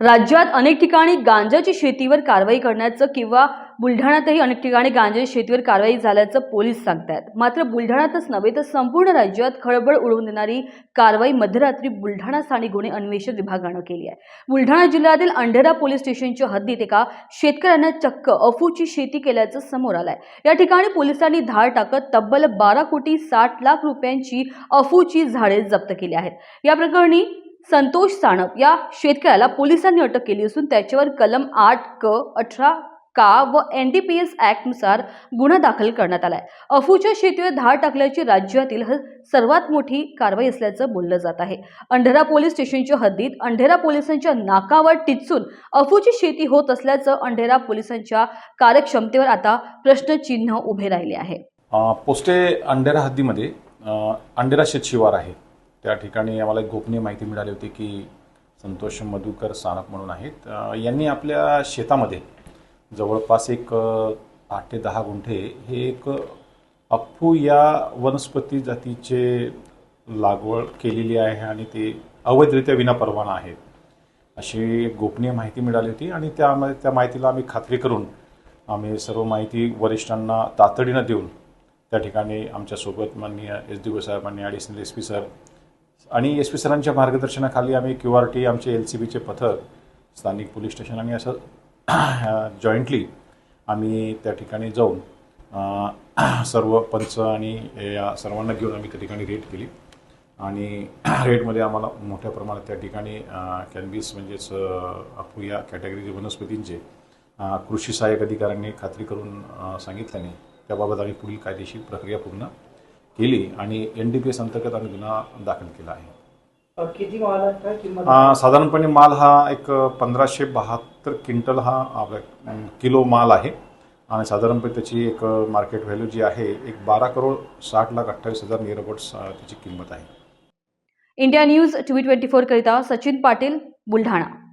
राज्यात अनेक ठिकाणी गांजाची शेतीवर कारवाई करण्याचं किंवा बुलढाण्यातही अनेक ठिकाणी गांजाची शेतीवर कारवाई झाल्याचं पोलीस सांगतायत. मात्र बुलढाण्यातच नव्हे तर संपूर्ण राज्यात खळबळ उडवून देणारी कारवाई मध्यरात्री बुलढाणा स्थानिक गुन्हे अन्वेषण विभागानं केली आहे. बुलढाणा जिल्ह्यातील अंढेरा पोलीस स्टेशनच्या हद्दीत एका शेतकऱ्यानं चक्क अफूची शेती केल्याचं समोर आलंय. या ठिकाणी पोलिसांनी धाड टाकत तब्बल बारा कोटी साठ लाख रुपयांची अफूची झाडे जप्त केली आहेत. या प्रकरणी संतोष साणप या शेतकऱ्याला पोलिसांनी अटक केली असून त्याच्यावर कलम आठ क अठरा का व एन डी पी एस ॲक्टनुसार गुन्हा दाखल करण्यात आलाय. अफूच्या शेतीवर धाड टाकल्याची राज्यातील सर्वात मोठी कारवाई असल्याचं बोललं जात आहे. अंढेरा पोलीस स्टेशनच्या हद्दीत अंढेरा पोलिसांच्या नाकावर टिचून अफूची शेती होत असल्याचं अंढेरा पोलिसांच्या कार्यक्षमतेवर आता प्रश्नचिन्ह उभे राहिले आहे. पोस्टे अंडेरा हद्दीमध्ये अंढेरा शेतशिवार आहे. त्या ठिकाणी आम्हाला एक गोपनीय माहिती मिळाली होती की संतोष मधुकर सानप म्हणून आहेत. यांनी आपल्या शेतामध्ये जवळपास एक आठ ते दहा गुंठे हे एक अप्पू या वनस्पती जातीचे लागवड केलेली आहे आणि ते अवैधरित्या विनापरवाना आहेत. अशी गोपनीय माहिती मिळाली होती आणि त्यामध्ये त्या माहितीला आम्ही खात्री करून आम्ही सर्व माहिती वरिष्ठांना तातडीनं देऊन त्या ठिकाणी आमच्यासोबत माननीय एस डी ओ साहेबांनी ॲडिशनल एस पी सर आणि एस पी सरांच्या मार्गदर्शनाखाली आम्ही क्यू आर टी आमचे एल सी बीचे पथक स्थानिक पोलीस स्टेशन आणि असं जॉईंटली आम्ही त्या ठिकाणी जाऊन सर्व पंच आणि या सर्वांना घेऊन आम्ही त्या ठिकाणी रेट केली. आणि रेटमध्ये आम्हाला मोठ्या प्रमाणात त्या ठिकाणी कॅनबीस म्हणजेच अफू या कॅटेगरीचे वनस्पतींचे कृषी सहाय्यक अधिकाऱ्यांनी खात्री करून सांगितल्याने त्याबाबत आम्ही पुढील कायदेशीर प्रक्रिया पूर्ण केली आणि एन डी पी एस अंतर्गत आम्ही गुन्हा दाखल केला आहे. अ, किती माल आहे? काय किंमत अ, साधारणपणे माल हा एक पंधराशे बहात्तर क्विंटल हा आपला किलो माल आहे. आणि साधारणपणे त्याची एक मार्केट व्हॅल्यू जी आहे एक बारा करोड साठ लाख अठ्ठावीस हजार नियर अबाउट्स त्याची किंमत आहे. India news T V twenty फोरकरिता Sachin Patil Buldhana.